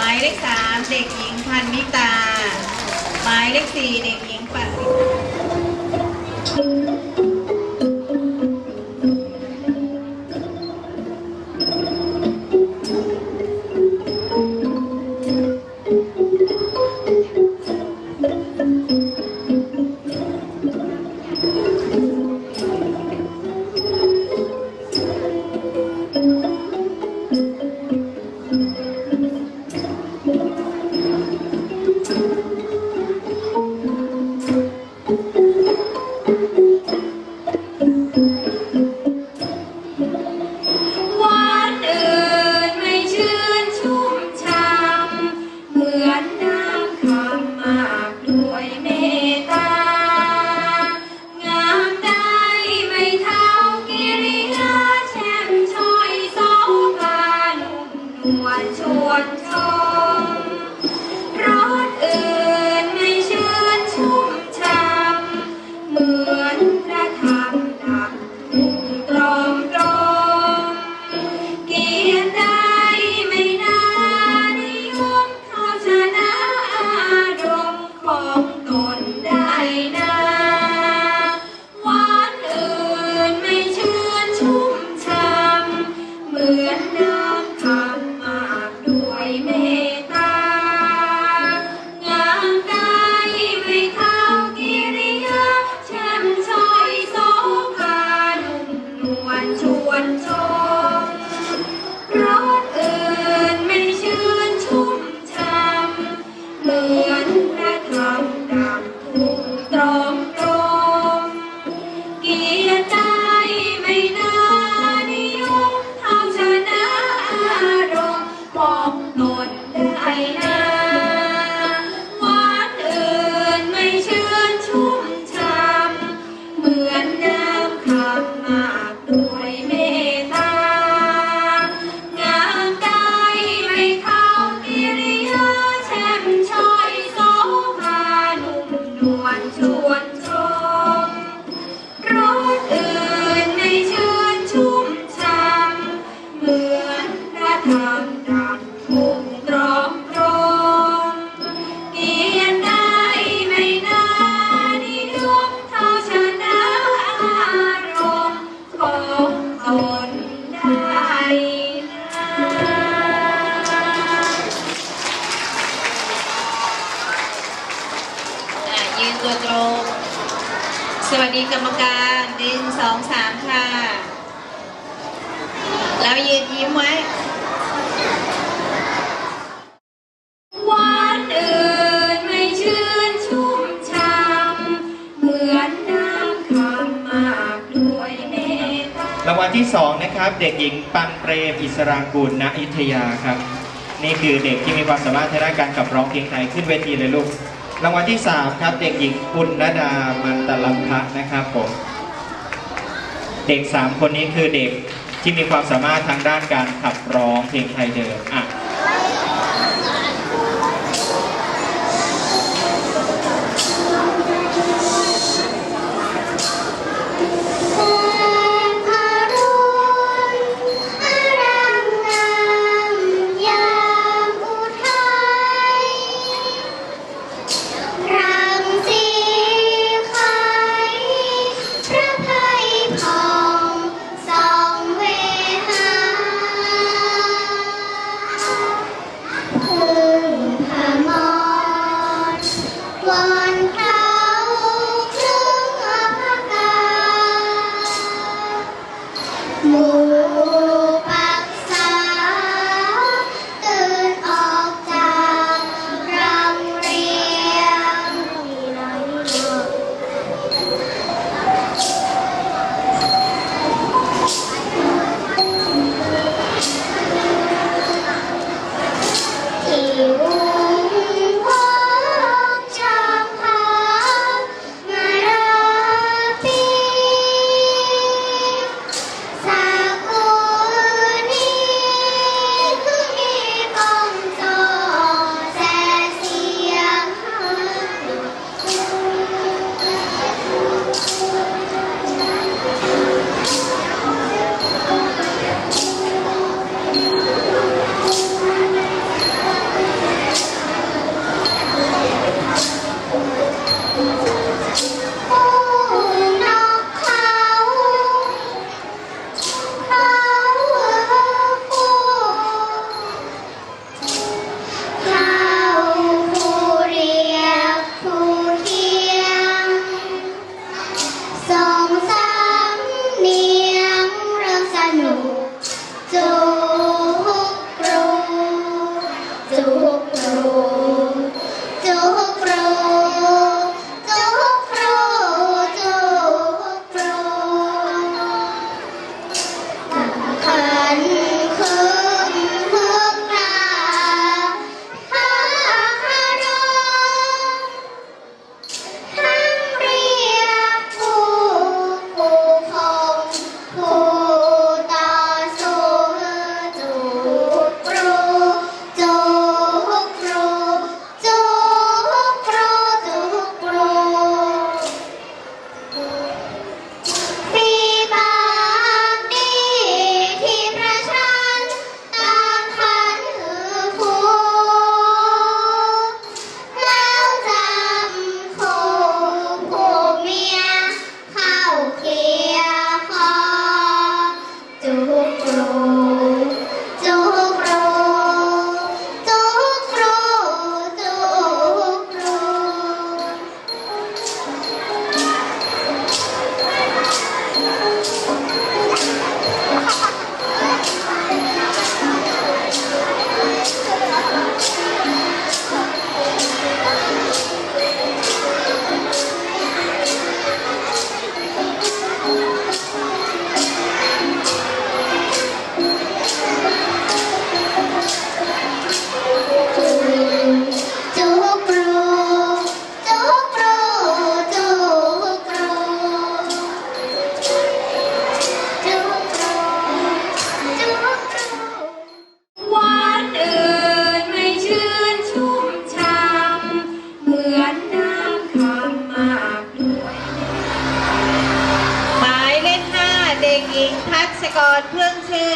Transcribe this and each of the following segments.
หมายเลขสามเด็กหญิงพันมิตา หมายเลขสี่เด็กหญิงปฏิ ยืนตัวตรง สวัสดีกรรมการหนึ่งสองสามค่ะ แล้วยืนยิ้มไว้วันอื่นไม่ชื่นชุ่มช่ำเหมือนน้ำคำมากด้วยเมตตารางวัลที่สองนะครับ เด็กหญิงปันเปรมอิสรางกูลณอยุธยาครับ นี่คือเด็กที่มีความสามารถทางด้านการขับร้องเพลงไทยขึ้นเวทีเลยลูก รางวัลที่สามครับ เด็กหญิงปุณณดามันตะลัมพะนะครับผมเด็กสามคนนี้คือเด็กที่มีความสามารถทางด้านการขับร้องเพลงไทยเดิมอะ Bye.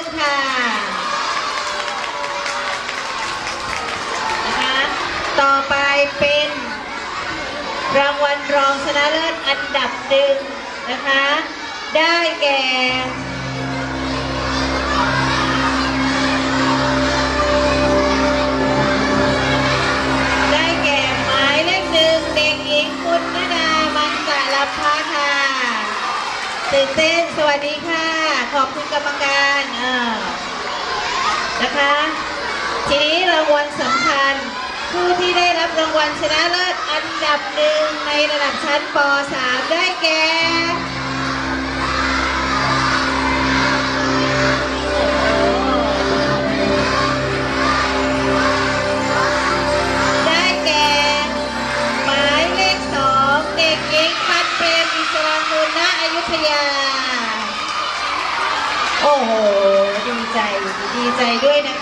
นค่ะนะคะต่อไปเป็น รางวัลรองชนะเลิศอันดับหนึ่งนะคะ ได้แก่ได้แก่หมายเลขหนึ่งเด็กหญิงปุณณดามันกะลพาค่ะตื่นเต้น สวัสดีค่ะ ขอบคุณกรรมการ นะคะ ทีนี้รางวัลสำคัญ ผู้ที่ได้รับรางวัลชนะเลิศอันดับหนึ่งในระดับชั้นป .3 ได้แก่ ใจด้วยนะคะ